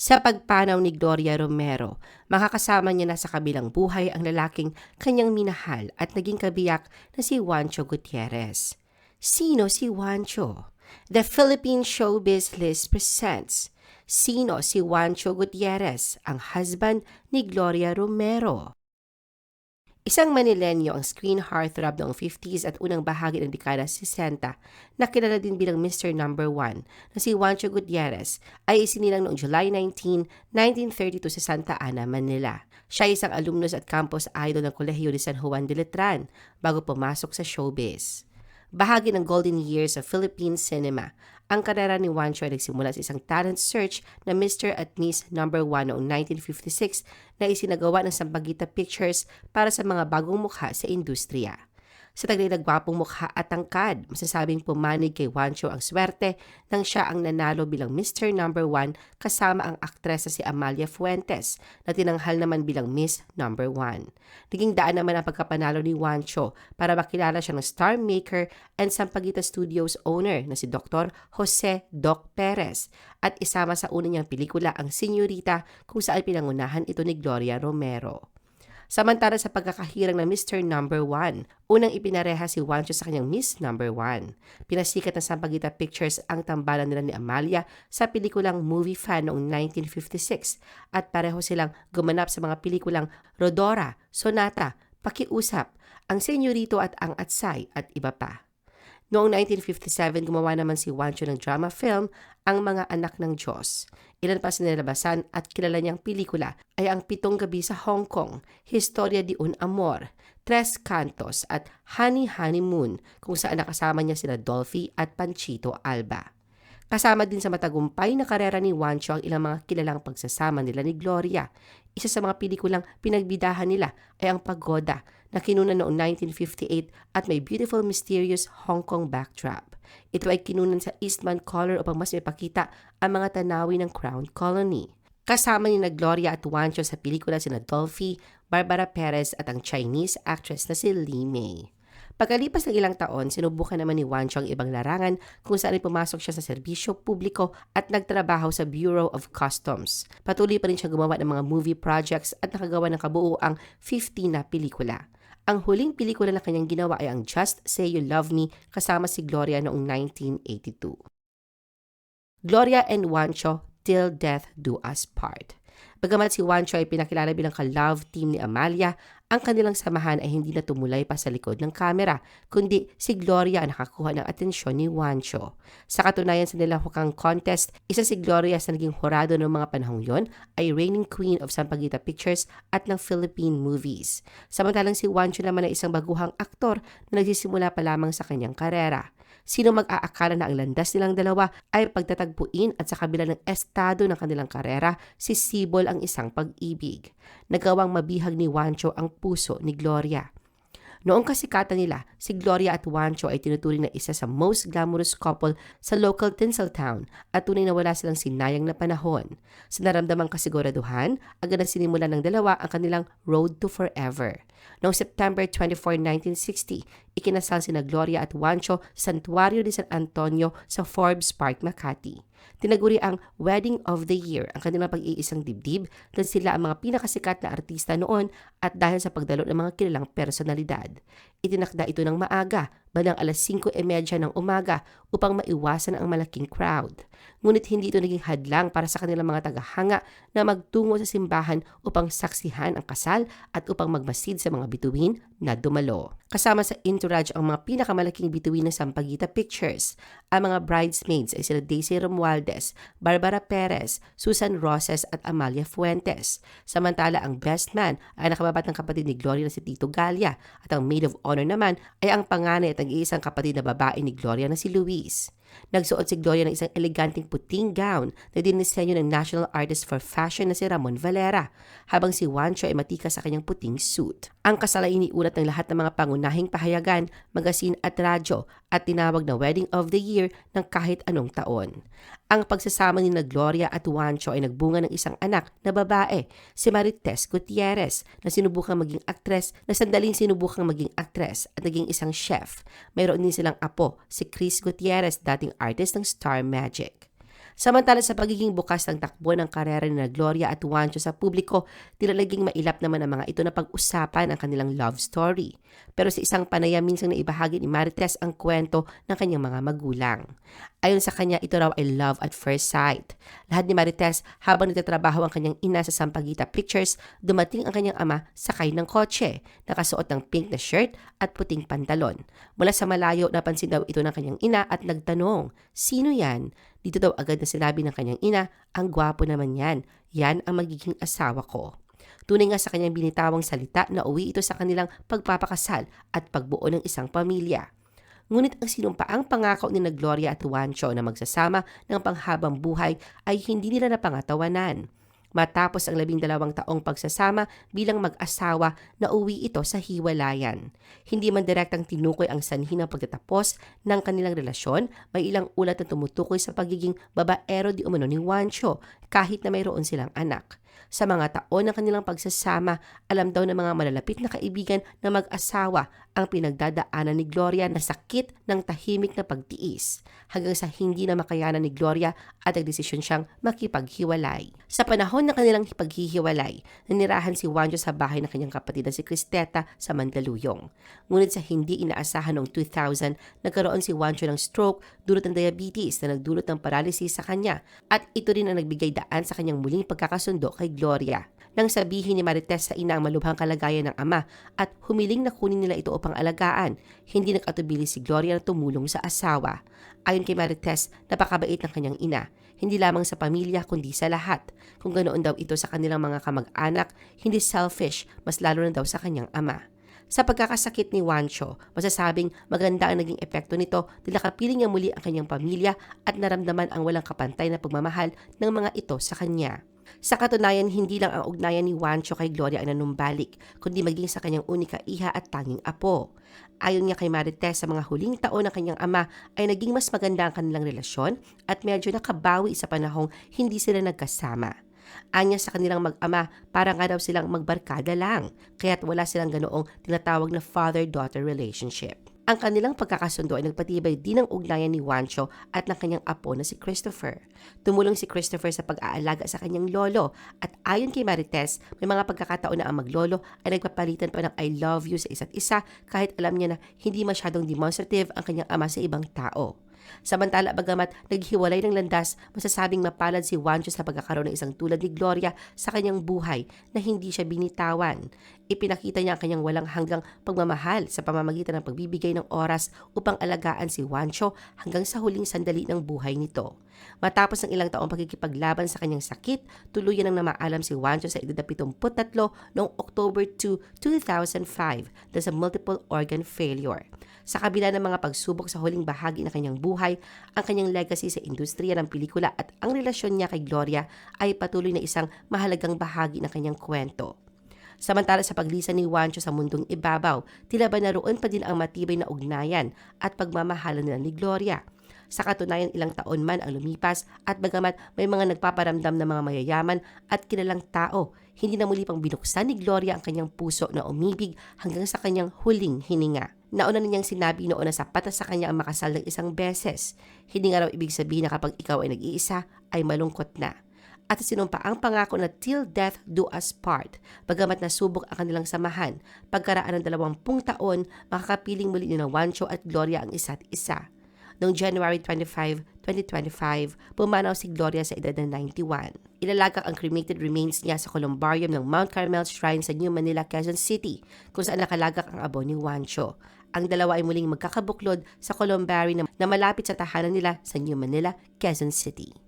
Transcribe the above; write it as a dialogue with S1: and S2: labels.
S1: Sa pagpanaw ni Gloria Romero, makakasama niya na sa kabilang buhay ang lalaking kanyang minahal at naging kabiyak na si Juancho Gutierrez. Sino si Juancho? The Philippine Showbiz List presents Sino si Juancho Gutierrez, ang husband ni Gloria Romero? Isang Manilenyo ang screen heartthrob noong 50s at unang bahagi ng dekada 60 na kilala din bilang Mr. Number 1 na si Juancho Gutierrez ay isinilang noong July 19, 1932 sa Santa Ana, Manila. Siya ay isang alumnus at campus idol ng Kolehiyo ni San Juan de Letran bago pumasok sa showbiz. Bahagi ng golden years sa Philippine cinema, ang karera ni Juancho ay nagsimula sa isang talent search na Mr. at Miss Number 1 noong 1956 na isinagawa ng Sampaguita Pictures para sa mga bagong mukha sa industriya. Sa taglay na gwapong mukha at tangkad, masasabing pumanig kay Juancho ang swerte nang siya ang nanalo bilang Mr. Number 1 kasama ang aktresa si Amalia Fuentes na tinanghal naman bilang Miss Number 1. Naging daan naman ang pagkapanalo ni Juancho para makilala siya ng star maker and Sampaguita Studios owner na si Dr. Jose Doc Perez at isama sa una niyang pelikula ang Senyorita kung saan pinangunahan ito ni Gloria Romero. Samantala sa pagkakahirang ng Mr. Number 1, unang ipinareha si Juancho sa kanyang Miss Number 1. Pinasikat ng Sampaguita Pictures ang tambalan nila ni Amalia sa pelikulang Movie Fan noong 1956 at pareho silang gumanap sa mga pelikulang Rodora, Sonata, Pakiusap, Ang Senyorito at Ang Atsay at iba pa. Noong 1957, gumawa naman si Juancho ng drama film Ang Mga Anak ng Diyos. Ilan pa sa nilabasan at kilala niyang pelikula ay ang Pitong Gabi sa Hong Kong, Historia de un Amor, Tres Cantos at Honey Honeymoon kung saan nakasama niya sila Dolphy at Panchito Alba. Kasama din sa matagumpay na karera ni Juancho ang ilang mga kilalang pagsasama nila ni Gloria. Isa sa mga pelikulang pinagbidahan nila ay ang Pagoda na kinunan noong 1958 at may beautiful mysterious Hong Kong backdrop. Ito ay kinunan sa Eastman Color upang mas mapakita ang mga tanawin ng Crown Colony. Kasama ni na Gloria at Juancho sa pelikula sina Dolphy, Barbara Perez at ang Chinese actress na si Lee May. Pagkalipas ng ilang taon, sinubukan naman ni Wancho ang ibang larangan kung saan ay pumasok siya sa serbisyo publiko at nagtrabaho sa Bureau of Customs. Patuloy pa rin siya gumawa ng mga movie projects at nakagawa ng kabuuang 50 na pelikula. Ang huling pelikula na kanyang ginawa ay ang Just Say You Love Me kasama si Gloria noong 1982. Gloria and Wancho, Till Death Do Us Part. Bagamat si Juancho ay pinakilala bilang ka-love team ni Amalia, ang kanilang samahan ay hindi na tumulay pa sa likod ng kamera, kundi si Gloria ang nakakuha ng atensyon ni Juancho. Sa katunayan sa nilahukang contest, isa si Gloria sa naging horado ng mga panahong yon ay reigning queen of Sampaguita Pictures at ng Philippine movies. Samantalang si Juancho naman ay isang baguhang aktor na nagsisimula pa lamang sa kanyang karera. Sino mag-aakala na ang landas nilang dalawa ay pagtatagpuin at sa kabila ng estado ng kanilang karera, si Sibol ang isang pag-ibig. Nagawang mabihag ni Wancho ang puso ni Gloria. Noong kasikatan nila, si Gloria at Juancho ay tinuturing na isa sa most glamorous couple sa local Tinseltown at tunay na wala silang sinayang na panahon. Sa naramdamang kasiguraduhan, agad na sinimula ng dalawa ang kanilang road to forever. Noong September 24, 1960, ikinasal sina Gloria at Juancho sa Santuario de San Antonio sa Forbes Park, Makati. Tinaguri ang Wedding of the Year ang kanilang pag-iisang dibdib dahil sila ang mga pinakasikat na artista noon at dahil sa pagdalo ng mga kilalang personalidad. Itinakda ito ng maaga, bandang alas 5.30 ng umaga upang maiwasan ang malaking crowd. Ngunit hindi ito naging hadlang para sa kanilang mga tagahanga na magtungo sa simbahan upang saksihan ang kasal at upang magmasid sa mga bituin na dumalo. Kasama sa entourage ang mga pinakamalaking bituin ng Sampaguita Pictures. Ang mga bridesmaids ay sila Daisy Romualdez, Barbara Perez, Susan Roses at Amalia Fuentes. Samantala ang best man ay nakababatang kapatid ni Gloria na si Tito Galia at ang maid of honor naman ay ang panganay at nag-iisang kapatid na babae ni Gloria na si Luis. Nagsuot si Gloria ng isang eleganteng puting gown na dinisenyo ng National Artist for Fashion na si Ramon Valera, habang si Juancho ay matika sa kanyang puting suit. Ang kasal ay iniulat ng lahat ng mga pangunahing pahayagan, magasin at radyo at tinawag na Wedding of the Year ng kahit anong taon. Ang pagsasama ni na Gloria at Juancho ay nagbunga ng isang anak na babae, si Marites Gutierrez, na sinubukang maging aktres na sandaling sinubukang maging aktres at naging isang chef. Mayroon din silang apo, si Chris Gutierrez, dating artist ng Star Magic. Samantala sa pagiging bukas ng takbo ng karera ni Gloria at Juancho sa publiko, tila naging mailap naman ang mga ito na pag-usapan ang kanilang love story. Pero sa isang panayam minsang naibahagi ni Marites ang kwento ng kanyang mga magulang. Ayon sa kanya, ito raw ay love at first sight. Lahat ni Marites, habang nagtatrabaho ang kanyang ina sa Sampaguita Pictures, dumating ang kanyang ama sakay ng kotse, nakasuot ng pink na shirt at puting pantalon. Mula sa malayo, napansin daw ito ng kanyang ina at nagtanong, Sino yan? Dito daw agad na sinabi ng kanyang ina, ang gwapo naman yan. Yan ang magiging asawa ko. Tunay nga sa kanyang binitawang salita na uwi ito sa kanilang pagpapakasal at pagbuo ng isang pamilya. Ngunit ang sinumpaang pangako ni na Gloria at Juancho na magsasama ng panghabang buhay ay hindi nila napangatawanan. Matapos ang labing dalawang taong pagsasama bilang mag-asawa na uwi ito sa hiwalayan. Hindi man direktang tinukoy ang sanhi ng pagtatapos ng kanilang relasyon, may ilang ulat na tumutukoy sa pagiging babaero di umano ni Juancho kahit na mayroon silang anak. Sa mga taon ng kanilang pagsasama, alam daw ng mga malalapit na kaibigan na mag-asawa ang pinagdadaanan ni Gloria na sakit ng tahimik na pagtiis hanggang sa hindi na makayanan ni Gloria at nagdesisyon siyang makipaghiwalay. Sa panahon ng kanilang paghihiwalay, nanirahan si Juanjo sa bahay ng kanyang kapatid na si Cristeta sa Mandaluyong. Ngunit sa hindi inaasahan noong 2000, nagkaroon si Juanjo ng stroke dulot ng diabetes na nagdulot ng paralysis sa kanya at ito rin ang nagbigay daan sa kanyang muling pagkakasundo kay Gloria. Nang sabihin ni Marites sa ina ang malubhang kalagayan ng ama at humiling na kunin nila ito upang alagaan, hindi nag-atubili si Gloria na tumulong sa asawa. Ayon kay Marites, napakabait ng kanyang ina, hindi lamang sa pamilya kundi sa lahat. Kung ganoon daw ito sa kanilang mga kamag-anak, hindi selfish, mas lalo na daw sa kanyang ama. Sa pagkakasakit ni Wancho, masasabing maganda ang naging epekto nito dahil nakapiling niya muli ang kanyang pamilya at naramdaman ang walang kapantay na pagmamahal ng mga ito sa kanya. Sa katunayan, hindi lang ang ugnayan ni Wancho kay Gloria ang nanumbalik, kundi maging sa kanyang unika iha at tanging apo. Ayon niya kay Marites, sa mga huling taon ng kanyang ama ay naging mas maganda ang kanilang relasyon at medyo nakabawi sa panahong hindi sila nagkasama. Anya sa kanilang mag-ama, para nga daw silang magbarkada lang, kaya't wala silang ganoong tinatawag na father-daughter relationship. Ang kanilang pagkakasundo ay nagpatibay din ng ugnayan ni Wancho at ng kanyang apo na si Christopher. Tumulong si Christopher sa pag-aalaga sa kanyang lolo at ayon kay Marites, may mga pagkakataon na ang maglolo ay nagpapalitan pa ng I love you sa isa't isa kahit alam niya na hindi masyadong demonstrative ang kanyang ama sa ibang tao. Samantala, bagamat naghiwalay ng landas, masasabing mapalad si Juancho sa pagkakaroon ng isang tulad ni Gloria sa kanyang buhay na hindi siya binitawan. Ipinakita niya ang kanyang walang hanggang pagmamahal sa pamamagitan ng pagbibigay ng oras upang alagaan si Juancho hanggang sa huling sandali ng buhay nito. Matapos ng ilang taong pagkikipaglaban sa kanyang sakit, tuluyan nang namaalam si Juancho sa edad na 73 noong October 2, 2005 dahil sa multiple organ failure. Sa kabila ng mga pagsubok sa huling bahagi ng kanyang buhay, ang kanyang legacy sa industriya ng pelikula at ang relasyon niya kay Gloria ay patuloy na isang mahalagang bahagi ng kanyang kwento. Samantala sa paglisan ni Juancho sa mundong ibabaw, tila ba naroon pa din ang matibay na ugnayan at pagmamahalan nila ni Gloria. Sa katunayan ilang taon man ang lumipas at bagamat may mga nagpaparamdam na mga mayayaman at kilalang tao, hindi na muli pang binuksan ni Gloria ang kanyang puso na umibig hanggang sa kanyang huling hininga. Nauna na niyang sinabi noon na sapat na sa kanya ang makasal ng isang beses. Hindi nga raw ibig sabihin na kapag ikaw ay nag-iisa, ay malungkot na. At sinumpa ang pangako na till death do us part. Bagamat nasubok ang kanilang samahan, pagkaraan ng dalawampung taon, makakapiling muli ni na Wancho at Gloria ang isa't isa. Noong January 25, 2025, pumanaw si Gloria sa edad na 91. Ilalagak ang cremated remains niya sa columbarium ng Mount Carmel Shrine sa New Manila, Quezon City, kung saan nakalagak ang abo ni Juancho. Ang dalawa ay muling magkakabuklod sa columbarium na malapit sa tahanan nila sa New Manila, Quezon City.